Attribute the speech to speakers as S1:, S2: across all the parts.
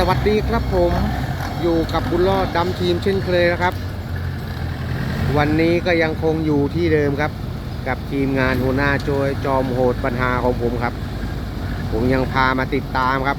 S1: สวัสดีครับผมอยู่กับบุญรอดดำทีมเช่นเคยนะครับ วันนี้ก็ยังคงอยู่ที่เดิมครับ กับทีมงานหัวหน้าโจยจอมโหดปัญหาของผมครับ ผมยังพามาติดตามครับ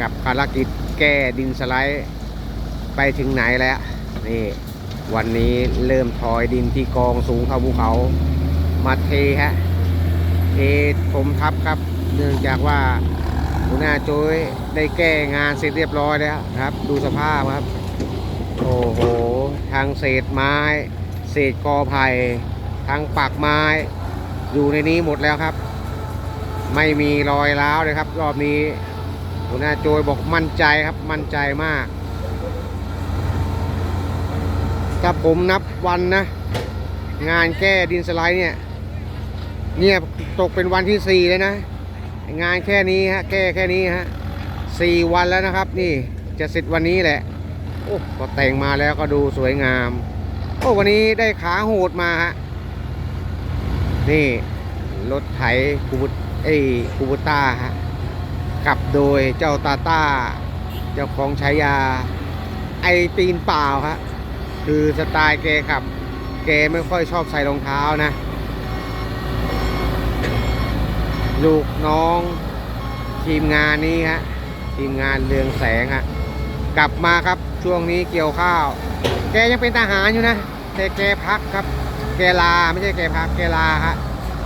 S1: กับภารกิจแก้ดินสไลด์ไปถึงไหนแล้วนี่วันนี้เริ่มทอยดินที่กองสูงเท่าภูเขามาเทฮะเทถมทับครับ เนื่องจากว่าหัวหน้าโจย ได้แก้งานเสร็จเรียบร้อยแล้วครับ ดูสภาพครับ โอ้โหทางเศษไม้ เศษกอไผ่ทางปักไม้ อยู่ในนี้หมดแล้วครับ ไม่มีรอยร้าวเลยครับ รอบนี้หัวหน้าโจยบอกมั่นใจครับมั่นใจมากถ้าผมนับวันนะ งานแก้ดินสไลด์เนี่ย เนี่ยตกเป็นวันที่สี่เลยนะ งานแค่นี้ฮะ แก้แค่นี้ฮะ สี่วันแล้วนะครับ นี่จะเสร็จวันนี้แหละโอ้ก็แต่งมาแล้วก็ดูสวยงาม โอ้วันนี้ได้ขาโหดมาฮะนี่รถไถคูบุเอ้ยคูบุต้าฮะขับโดยเจ้าตาต้า เจ้าของฉายา ไอตีนเปล่าฮะคือสไตล์แกขับ แกไม่ค่อยชอบใส่รองเท้านะ ลูกน้องทีมงานนี้ฮะ ทีมงานเรืองแสงฮะกลับมาครับช่วงนี้เกี่ยวข้าว แกยังเป็นทหารอยู่นะแต่แกพักครับ แกลาไม่ใช่แกพักแกลาฮะ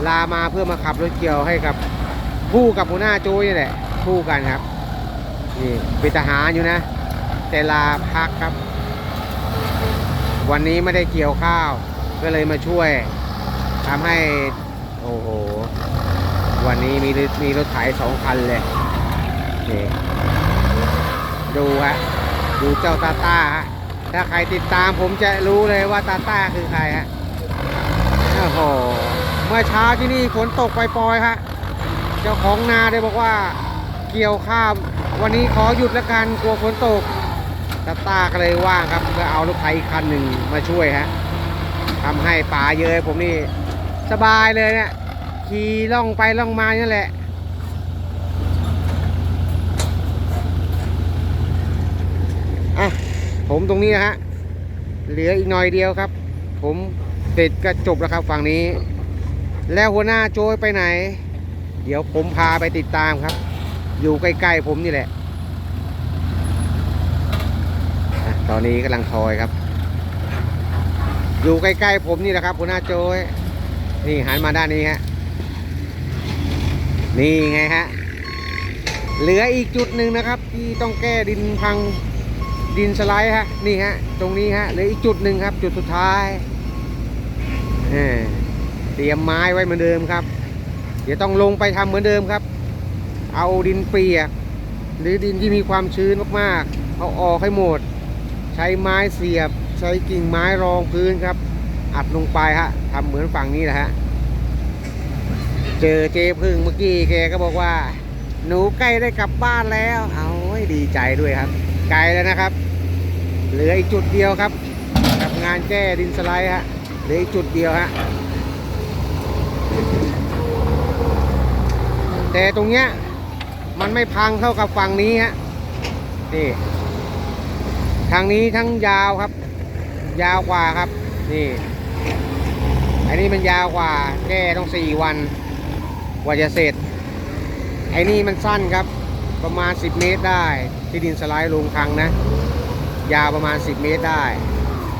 S1: ลามาเพื่อมาขับรถเกี่ยวให้กับผู้กับหัวหน้าโจ้ยนี่แหละคู่กันครับนี่เป็นทหารอยู่นะ แต่ลาพักครับ วันนี้ไม่ได้เกี่ยวข้าว ก็เลยมาช่วยทำให้ โอ้โห วันนี้มีมีรถไถสองคันเลย ดูฮะดูเจ้าตาต้าฮะถ้าใครติดตามผมจะรู้เลยว่าตาต้าคือใครฮะโอ้โหเมื่อเช้าที่นี่ฝนตกปล่อยๆฮะเจ้าของนาได้บอกว่าเกี่ยวข้าววันนี้ขอหยุดละกันกลัวฝนตกตาต้าก็เลยว่างครับก็เอารถไถอีกคันหนึ่งมาช่วยฮะทำให้ป่าเยอะผมนี่สบายเลยเนี่ยขี่ล่องไปล่องมานั่แหละ ผมตรงนี้นะฮะ เหลืออีกหน่อยเดียวครับ ผมเสร็จก็จบแล้วครับฝั่งนี้ แล้วหัวหน้าโจยไปไหน เดี๋ยวผมพาไปติดตามครับ อยู่ใกล้ๆผมนี่แหละอะตอนนี้กำลังทอยครับ อยู่ใกล้ๆผมนี่แหละครับหัวหน้าโจยนี่หันมาด้านนี้ฮะ นี่ไงฮะ เหลืออีกจุดหนึ่งนะครับ ที่ต้องแก้ดินพัง ดินสไลด์ฮะนี่ฮะตรงนี้ฮะเหลืออีกจุดหนึ่งครับ จุดสุดท้ายเตรียมไม้ไว้เหมือนเดิมครับ เดี๋ยวต้องลงไปทำเหมือนเดิมครับ เอาดินเปียก หรือดินที่มีความชื้นมากๆเอาออกให้หมด ใช้ไม้เสียบ ใช้กิ่งไม้รองพื้นครับ อัดลงไปฮะทำเหมือนฝั่งนี้แหละฮะเจอเจพึ่งเมื่อกี้แกก็บอกว่า หนูใกล้ได้กลับบ้านแล้ว เอาดีใจด้วยครับ ไกลแล้วนะครับ เหลืออีกจุดเดียวครับ กับงานแก้ดินสไลด์ฮะเหลืออีกจุดเดียวฮะแต่ตรงเนี้ยมันไม่พังเท่ากับฝั่งนี้ฮะนี่ทางนี้ทั้งยาวครับ ยาวกว่าครับ นี่ อันนี้มันยาวกว่า แก้ต้องสี่วันกว่าจะเสร็จไอ้นี่มันสั้นครับ ประมาณ 10 เมตรได้ ที่ดินสไลด์ลงคังนะ ยาวประมาณ 10 เมตรได้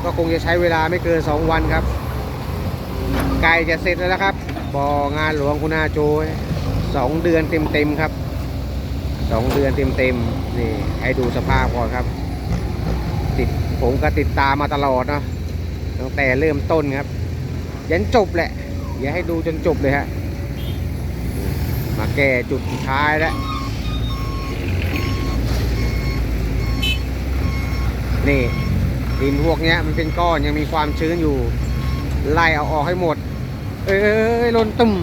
S1: ก็คงจะใช้เวลาไม่เกิน 2 วันครับใกล้จะเสร็จแล้วนะครับบ่องานหลวงคุณอาโจยสองเดือนเต็มๆครับสองเดือนเต็มๆนี่ให้ดูสภาพก่อนครับ ติดผมก็ติดตามมาตลอดเนาะตั้งแต่เริ่มต้นครับยันจบแหละ อย่าให้ดูจนจบเลยฮะมาแก้จุดสุดท้ายแล้ว นี่ดินพวกเนี้ยมันเป็นก้อนยังมีความชื้นอยู่ ไล่เอาออกให้หมด เอ้ยหลนตุ่ม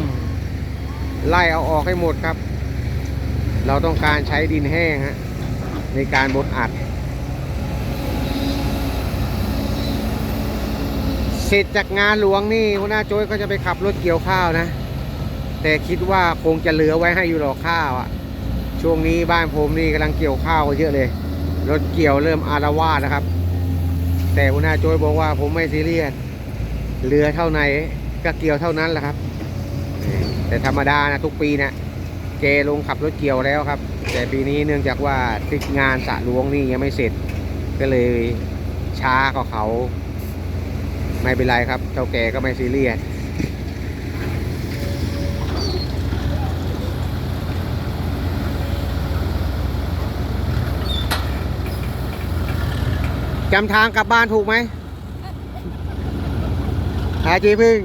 S1: ไล่เอาออกให้หมดครับ เราต้องการใช้ดินแห้งฮะในการบดอัด เสร็จจากงานหลวงนี่หัวหน้าโจ้ยก็จะไปขับรถเกี่ยวข้าวนะ แต่คิดว่าคงจะเหลือไว้ให้อยู่หรอกข้าวอะ่ะ ช่วงนี้บ้านผมนี่กำลังเกี่ยวข้าวเยอะเลย รถเกี่ยวเริ่มอารวาสนะครับ แต่หัวหน้าโจยบอกว่าผมไม่ซีเรียสเรือเท่าไหนก็เกี่ยวเท่านั้นแหละครับ แต่ธรรมดานะทุกปีนะเจลงขับรถเกี่ยวแล้วครับ แต่ปีนี้เนื่องจากว่าติดงานสะหลวงนี่ยังไม่เสร็จ ก็เลยช้ากว่าเขา ไม่เป็นไรครับเจ้าแก่ก็ไม่ซีเรียส จำทางกลับบ้านถูกไหมหาจีพึ่ง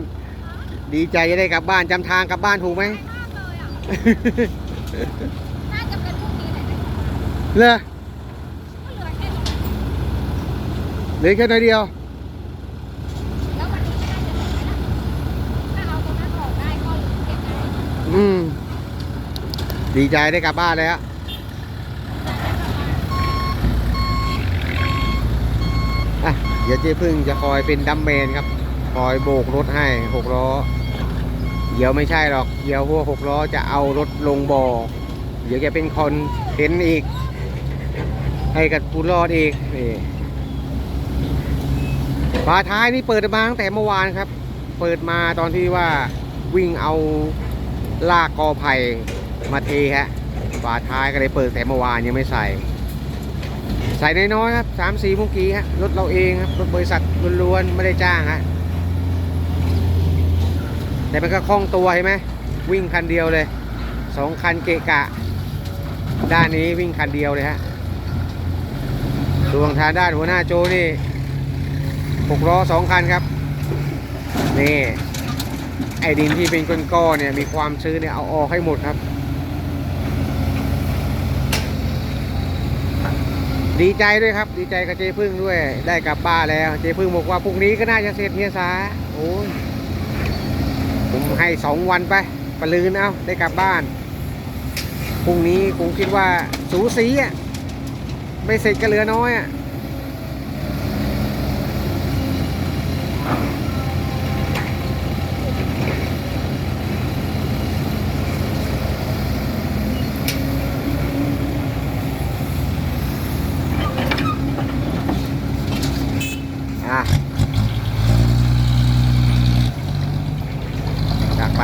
S1: ดีใจจะได้กลับบ้านจำทางกลับบ้านถูกไหม
S2: มากเลยอะน่าจะเป็นพวกนี้แหละ
S1: เลอ
S2: ก็เหลือแค่นี้
S1: เหลือแค่น้อยเดียว
S2: แล้ววันนี้ไม่น่าจะเหลือนะถ้าเอาตรงนั้นออกได้ก็เก็บได้
S1: อืม ดีใจได้กลับบ้านแล้ว อะ เดี๋ยวเจ๊พึ่งจะคอยเป็นดัมเมนครับ คอยโบกรถให้หกล้อ เดี๋ยวไม่ใช่หรอก เดี๋ยวพวกหกล้อจะเอารถลงบ่อ เดี๋ยวจะเป็นคนเทนอีก ให้กับผู้รอดอีกนี่ฝาท้ายนี่เปิดมาตั้งแต่เมื่อวานครับ เปิดมาตอนที่ว่าวิ่งเอาลากกอไผ่มาเทฮะฝาท้ายก็เลยเปิดแต่เมื่อวานยังไม่ใส่ ใส่น้อยๆครับสามสี่มุกี้ฮะรถเราเองครับรถบริษัทล้วนๆไม่ได้จ้างฮะแต่มันก็คล่องตัวเห็นไหมวิ่งคันเดียวเลยสองคันเกะกะ ด้านนี้วิ่งคันเดียวเลยฮะดวงทางด้านหัวหน้าโจนี่หกล้อสองคันครับนี่ไอ้ดินที่เป็นก้อนๆเนี่ยมีความชื้นเนี่ยเอาออกให้หมดครับ ดีใจด้วยครับ ดีใจกับเจพึ่งด้วย ได้กลับบ้านแล้ว เจพึ่งบอกว่าพรุ่งนี้ก็น่าจะเสร็จเฮียสาโอ้ยผมให้สองวันไปปลืนเอาได้กลับบ้านพรุ่งนี้ผมคิดว่าสูสีอะไม่เสร็จก็เหลือน้อยอะจักไป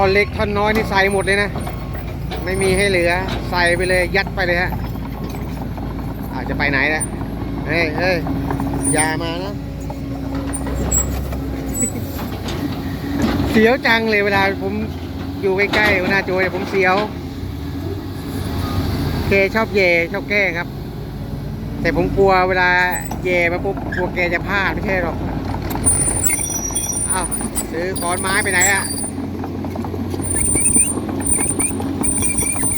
S1: ท่อนเล็กท่อนน้อยนี่ใส่หมดเลยนะ ไม่มีให้เหลือ ใส่ไปเลยยัดไปเลยฮะอาจจะไปไหนนะเฮ้ยเฮ้ยยามานะเสียวจังเลยเวลาผมอยู่ใกล้ๆเวลาโจยผมเสียวแกชอบเยชอบแก้ครับ แต่ผมกลัวเวลาเยมาปุ๊บกลัวแกจะพลาดไม่ใช่หรอกอ้าวซื้อขอนไม้ไปไหนอะ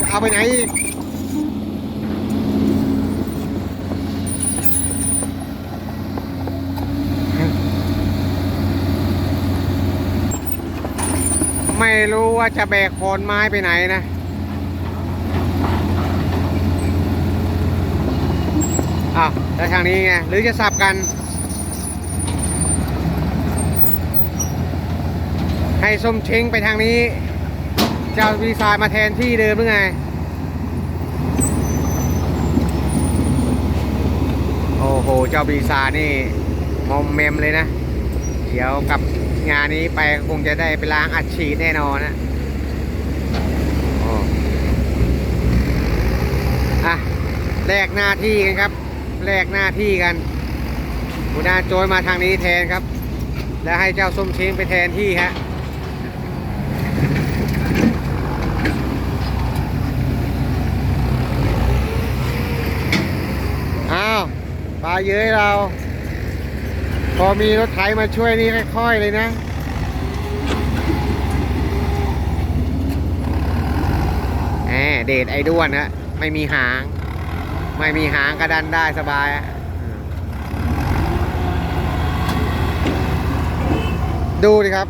S1: จะ เอาไปไหนอีกไม่รู้ว่าจะแบกขอนไม้ไปไหนนะอ้าวแล้วทางนี้ไง หรือจะสับกัน ให้ส้มเช้งไปทางนี้ เจ้าวีซายมาแทนที่เดิมหรือไงโอ้โห เจ้าบีซานี่มอมเมมเลยนะ เดี๋ยวกับงานนี้ไปคงจะได้ไปล้างอัดฉีดแน่นอนนะอ้อะแลกหน้าที่กันครับแลกหน้าที่กันหัวหน้าโจยมาทางนี้แทนครับ แล้วให้เจ้าส้มเช้งไปแทนที่ฮะ อ้าวปลา เย้ยเรา พอมีรถไถมาช่วยนี่ค่อยๆเลยนะแหมเดทไอ้ด้วนนะไม่มีหาง ไม่มีหางกระดันได้สบายดูดิครับ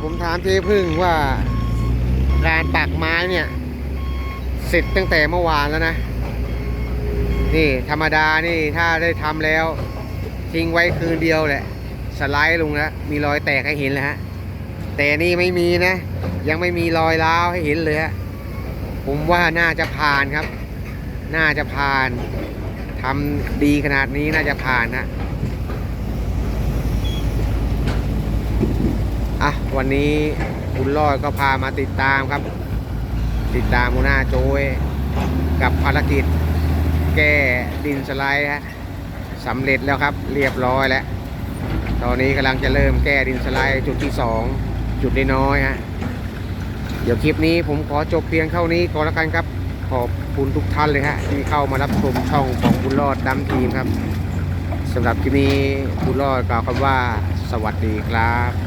S1: ผมถามเจ๊พึ่งว่าการปักไม้เนี่ย เสร็จตั้งแต่เมื่อวานแล้วนะ นี่ธรรมดานี่ถ้าได้ทำแล้ว ทิ้งไว้คืนเดียวแหละ สไลด์ลงแล้วมีรอยแตกให้เห็นแล้วฮะแต่นี่ไม่มีนะ ยังไม่มีรอยร้าวให้เห็นเลยฮะผมว่าน่าจะผ่านครับ น่าจะผ่านทำดีขนาดนี้น่าจะผ่านฮะอะวันนี้คุณรอดก็พามาติดตามครับ ติดตามหัวหน้าโจยกับภารกิจ แก้ดินสไลด์ฮะสำเร็จแล้วครับเรียบร้อยแล้ว ตอนนี้กำลังจะเริ่มแก้ดินสไลด์จุดที่ 2 จุดน้อยๆฮะเดี๋ยวคลิปนี้ผมขอจบเพียงเท่านี้ก่อนล้วกันครับ ขอบคุณทุกท่านเลยฮะที่เข้ามารับชมช่องของบุญรอดดำทีมครับสำหรับคลิปนี้บุญรอดกล่าวคำว่า สวัสดีครับ